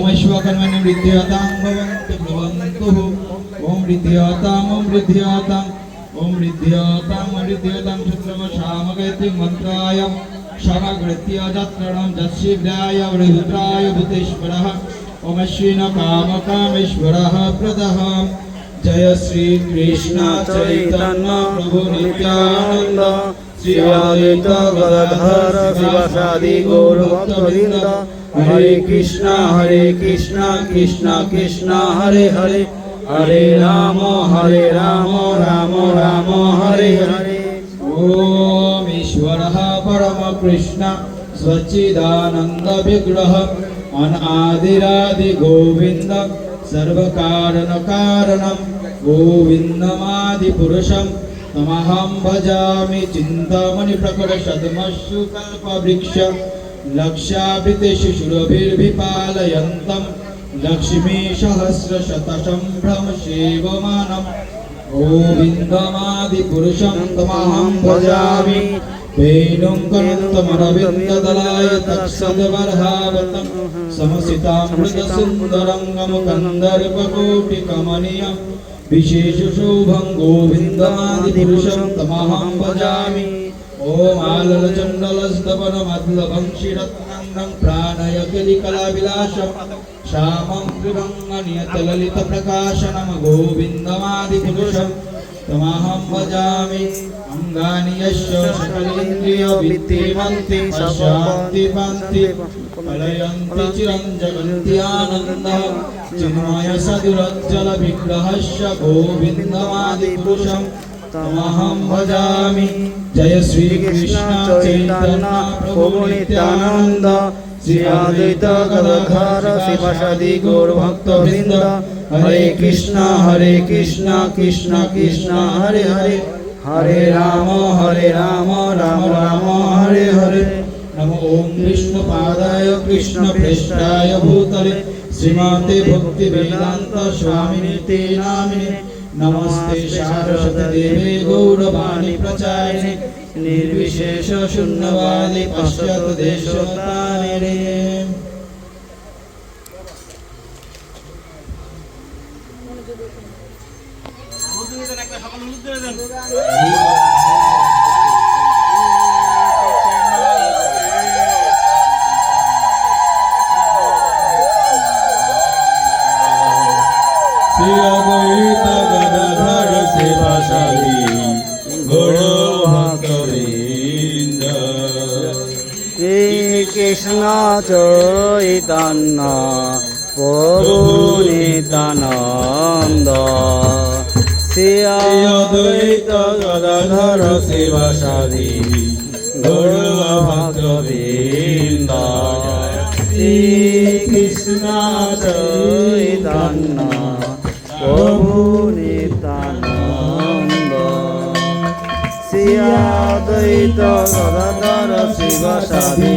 ओमेश्वकर्मण वृद्धियातां भवन्तु भवन्तु ॐ वृद्धियाताम् ॐ वृद्धियाताम् ॐ वृद्धियाताम् वृद्धियातां शुक्रमशामगैत्रि मन्त्राय शमकृत्य जत्रणं जत्शिव्याय वृद्राय भूतेश्वरः ओमश्विन कामकामेश्वरः प्रदः जय श्रीकृष्ण चैतन्य प्रभु नित्यानन्द श्रीवादित गदधर शिवसादि गौरवृन्द হরে কৃষ্ণ হরে কৃষ্ণ কৃষ্ণ কৃষ্ণ হরে হরে হরে রাম হরে রাম রাম রাম হরে হরে ॐ ईश्वरः परमकृष्ण स्वच्चिदानन्दविग्रह अनादिरादिगोविन्द सर्वकारणकारणं गोविन्दमादिपुरुषं तमहं भजामि चिन्तामणिप्रकटशतमस्सु कल्पवृक्ष लक्ष्यावृतशिशुरभिर्विपालयन्तं लक्ष्मीसहस्रशतसम्भ्रम सेवमानम् गोविन्दमादिपुरुषं तमहं भजामि वेणुं कनन्तमरविन्ददलाय तत्सद्बर्हावतं समसितामृतसुन्दरं गमकन्दर्पकोटिकमनीयं विशेषशोभं गोविन्दमादिपुरुषं तमहं भजामि ॐ आललचण्डलस्तवनमद्लभं शिरत्नन्दं प्राणयकलिकलाविलासं श्यामं कृभङ्गनियतललितप्रकाशनं गोविन्दमादिपुरुषं तमहं भजामि अङ्गानि यस्य सकलेन्द्रियवित्तिमन्ति पश्यान्ति पान्ति कलयन्ति चिरं जगन्ति आनन्दः चिन्मय सदुरज्जलविग्रहस्य गोविन्दमादिपुरुषं तमहं भजामि जय श्रीकृष्ण चैतन्य प्रभु नित्यानन्द श्री अद्वैत गदधर शिवसदि गौरभक्तवृन्द हरे कृष्ण हरे कृष्ण कृष्ण कृष्ण हरे हरे हरे राम हरे राम राम राम हरे हरे नम ॐ विष्णुपादाय कृष्णप्रेष्ठाय भूतले श्रीमाते भक्तिवेदान्त स्वामिनि ते नामिनि নমস্তে সারস্বত দেবে গৌরবাণী প্রচারিণী। নির্বিশেষ শূন্যবাণী পশ্চাৎ দেশ তারিণী সকল হলুদ দিয়ে দেন। কৃষ্ণ চৈতন্য প্রভু নিত্যানন্দ শ্রী অদ্বৈত গদাধর শিবাসাদি গৌর ভক্তবৃন্দ শ্রী কৃষ্ণ চৈতন্য প্রভু নিত্যানন্দ শ্রী গদাধর শিবাসাদি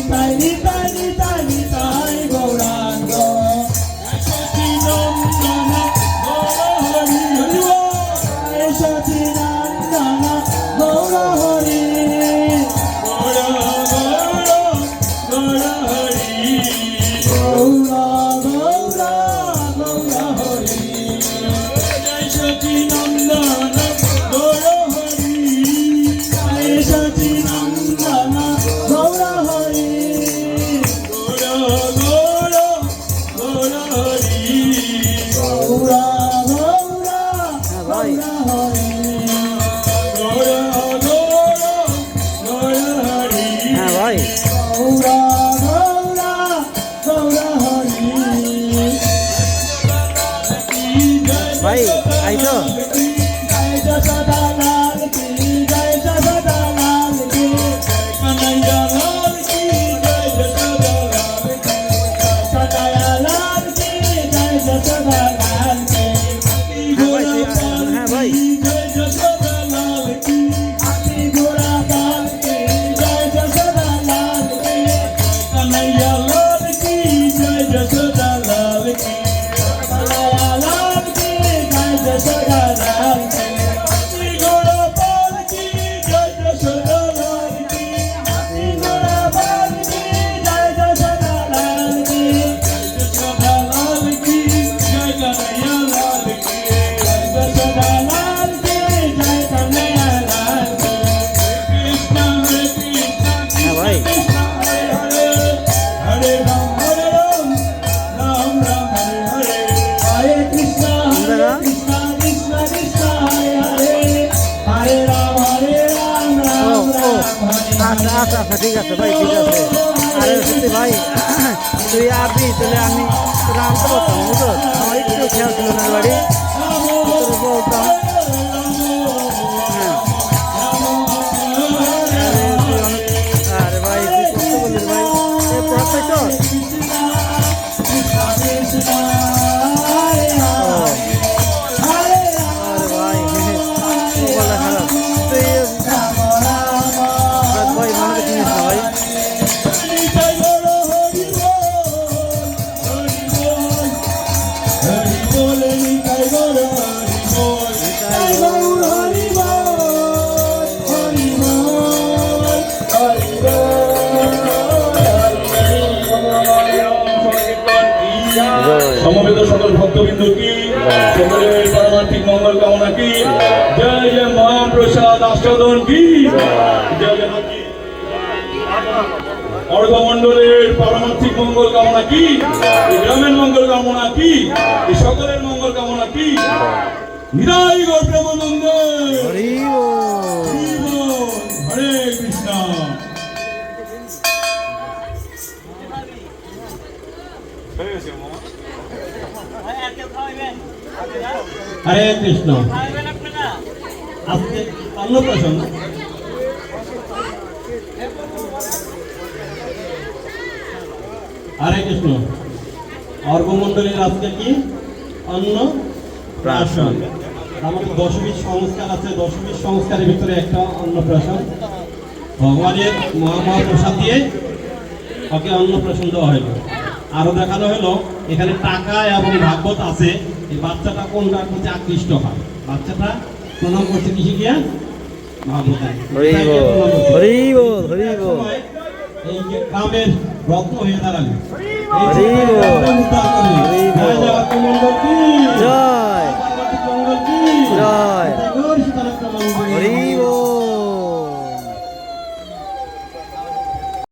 你拍你拍你 ঠিক আছে ভাই, ঠিক আছে। আরে সত্যি ভাই, তুই আসবি তাহলে আমি রামতে পারতাম বুঝলো আমার একটু খেয়াল ছিল না বাড়ি। ভক্তবৃন্দ কি সকলের পারমার্থিক মঙ্গল কামনা কি? জয় জয় মহাপ্রসাদ আস্বাদন কি? জয় জয় অর্ধমন্ডলের পারমার্থিক মঙ্গল কামনা কি? গ্রামের মঙ্গল কামনা কি? সকলের মঙ্গল কামনা কি? নিরাই গৌর প্রেমানন্দ হরে কৃষ্ণ। আজকে অন্নপ্রাশন। হরে কৃষ্ণ। অর্ঘমণ্ডলীর আজকে কি? অন্ন প্রাশন আমাদের দশমীর সংস্কার আছে। দশমীর সংস্কারের ভিতরে একটা অন্নপ্রাশন। ভগবানের মহামহাপ্রসাদ দিয়ে ওকে অন্নপ্রাশন দেওয়া হলো। আরও দেখানো হলো, এখানে টাকা এবং ভাগবত আছে। এই বাচ্চাটা কোনটার প্রতি আকৃষ্ট হয়? বাচ্চাটা প্রণাম করছে কিসে গিয়া? গ্রামের রত্ন হয়ে দাঁড়াবে। জয়? জয়।